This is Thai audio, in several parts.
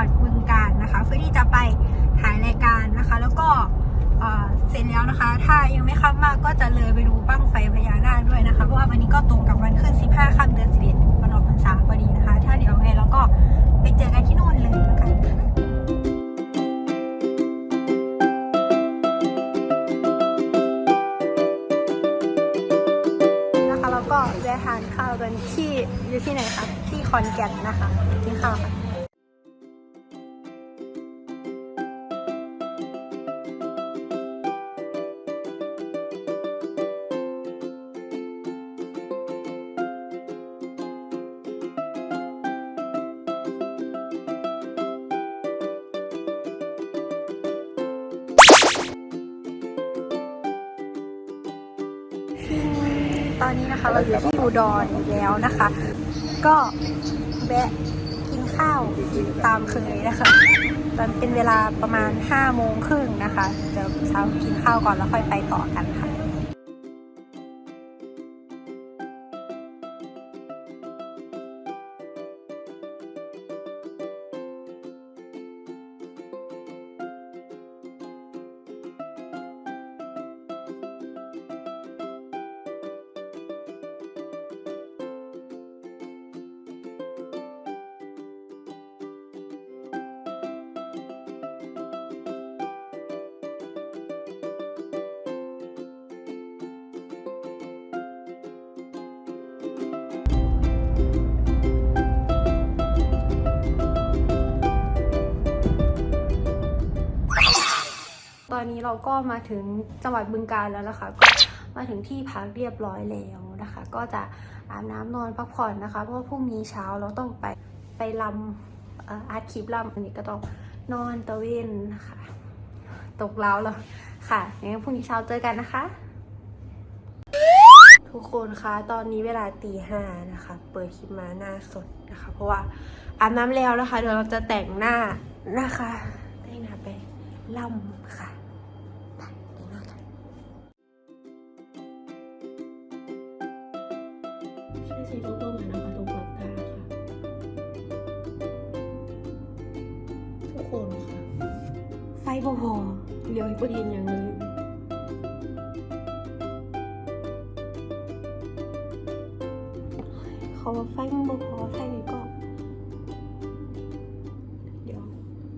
วัดบึงกาฬนะคะ เพื่อที่จะไปถ่ายรายการนะคะ แล้วก็เสร็จแล้วนะคะ ถ้ายังไม่ค่ำมากก็จะเลยไปดูบั้งไฟพญานาคด้วยนะคะเพราะว่าวันนี้ก็ตรงกับวันขึ้น 15ค่ำเดือน11วันออกพรรษาพอดีนะคะ ถ้าเดี๋ยวไงเราก็ไปเจอกันที่นู่นเลยแล้วกันะนะคะเราก็แวะทานข้าวกันที่อยู่ที่ไหนคะที่ขอนแก่นนะคะกินข้าวค่ะ อนนี้นะคะเราอยู่ที่อุดรอีกแล้วนะคะ ก็แวะกินข้าวตามเคยนะคะ ตอนเป็นเวลาประมาณ5้าโมงครึ่งนะคะ เดี๋ยวเช้ากินข้าวก่อนแล้วค่อยไปต่อกันค่ะ ตอนนี้เราก็มาถึงจังหวัดบึงกาฬแล้วนะคะ ก็มาถึงที่พักเรียบร้อยแล้วนะคะ ก็จะอาบน้ำนอนพักผ่อนนะคะ เพราะว่าพรุ่งนี้เช้าเราต้องไปไปลำอาร์ตคลิปลำอันนี้ก็ต้องนอนตะเวนนะคะตกแล้วแล้วค่ะงั้นพรุ่งนี้เช้าเจอกันนะคะ ทุกคนคะตอนนี้เวลาตีห้านะคะ เปิดคลิปมาหน้าสดนะคะ เพราะว่าอาบน้ำแล้วนะคะ เดี๋ยวเราจะแต่งหน้านะคะแต่งหน้าไปล่ำค่ะ ไฟพอพอเดี๋ยวอีกประเด็นอย่างนึงเขาว่าไฟมันบ่พอไฟนี้ก็ เดี๋ยว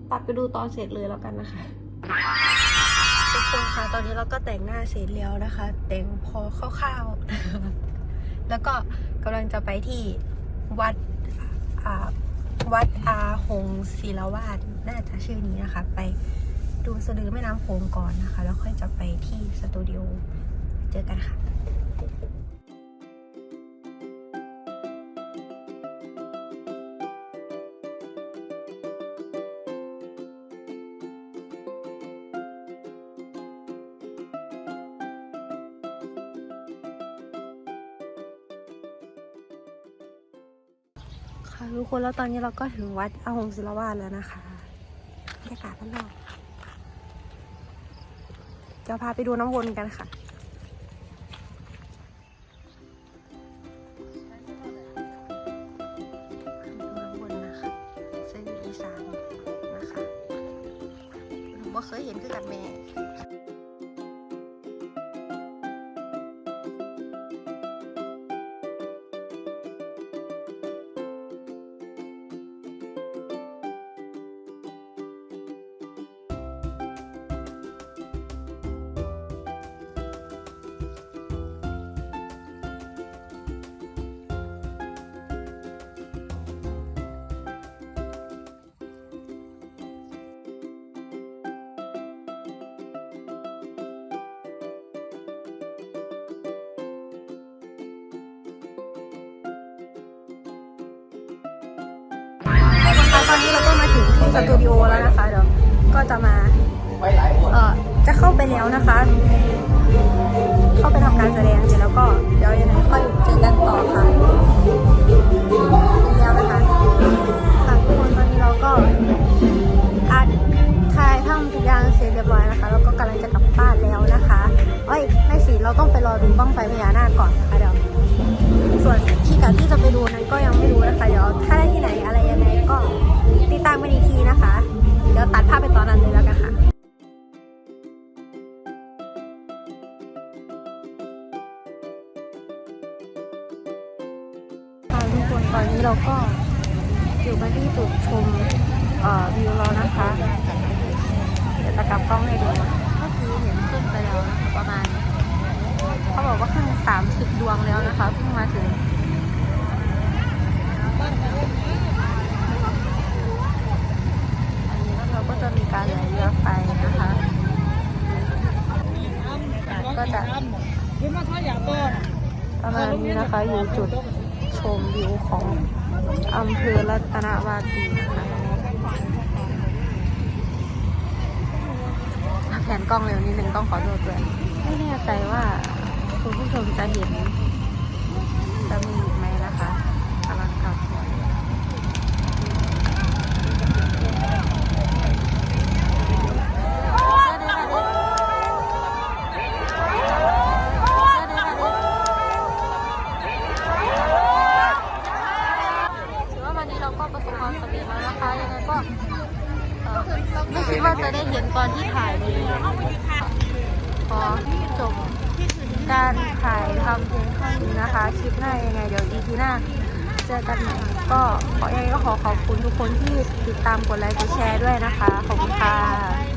ตัดไปดูตอนเสร็จเลยแล้วกันนะคะทุกคนคะตอนนี้เราก็แต่งหน้าเสร็จแล้วนะคะ แต่งพอคร่าวๆ แล้วก็กำลังจะไปที่วัดวัดอาหงศิลาวาสน่าจะชื่อนี้นะคะ ไป ดูสะดือแม่น้ำโขงก่อนนะคะ แล้วค่อยจะไปที่สตูดิโอเจอกันค่ะค่ะทุกคนแล้วตอนนี้เราก็ถึงวัดอาหงศิลวาสแล้วนะคะบรรยากาศข้างนอก จะพาไปดูน้ำวนกันค่ะดูน้ำวนนะคะเส้นอีสานนะคะหนูบ่เคยเห็นคือกับแม่ สตูดิโอแล้วนะคะ เดี๋ยวก็จะมาเอ่อจะเข้าไปแล้วนะคะ เข้าไปทำการแสดงเสร็จแล้วก็เดี๋ยวยังไงค่อยเจอกันต่อค่ะแล้วนะคะค่ะทุกคนตอนนี้เราก็อัดถ่ายทำทุกอย่างเสร็จเรียบร้อยนะคะแล้วก็กำลังจะกลับบ้านแล้วนะคะเอ้ยไม่สิเราต้องไปรอดูบ้างไฟพญานาคก่อนนะคะเดี๋ยวส่วนที่กับที่ อยู่กันที่จุดชมวิวแล้วนะคะ เดี๋ยวจะกลับกล้องให้ดูก็คือเห็นขึ้นไปแล้วนะคะประมาณ เขาบอกว่าขึ้นสามสิบดวงแล้วนะคะเพิ่งมาถึงอันนี้เราก็จะมีการไหลเรือไฟนะคะก็จะประมาณนี้นะคะอยู่จุด วิวของอำเภอรัตนวาปีนะคะแผนกล้องเร็วนิดนึงต้องขอโทษด้วยไม่แน่ใจว่าคุณผู้ชมจะเห็น จะมีอีกไหมนะคะกำลังกลับหัวถือว่าวันนี้เราก็ประสบความสำเร็จแล้วนะคะยังไงก็เอ่อไม่คิดว่าจะได้เห็น ตอนที่ถ่ายนี้ขอจบการถ่ายทำเพียงเท่านี้นะคะคลิปหน้ายังไง เดี๋ยวอีพีหน้าเจอกันใหม่ก็ขอยังไงก็ขอขอบคุณทุกคนที่ติดตามกดไลค์กดแชร์ด้วยนะคะ ขอบคุณค่ะ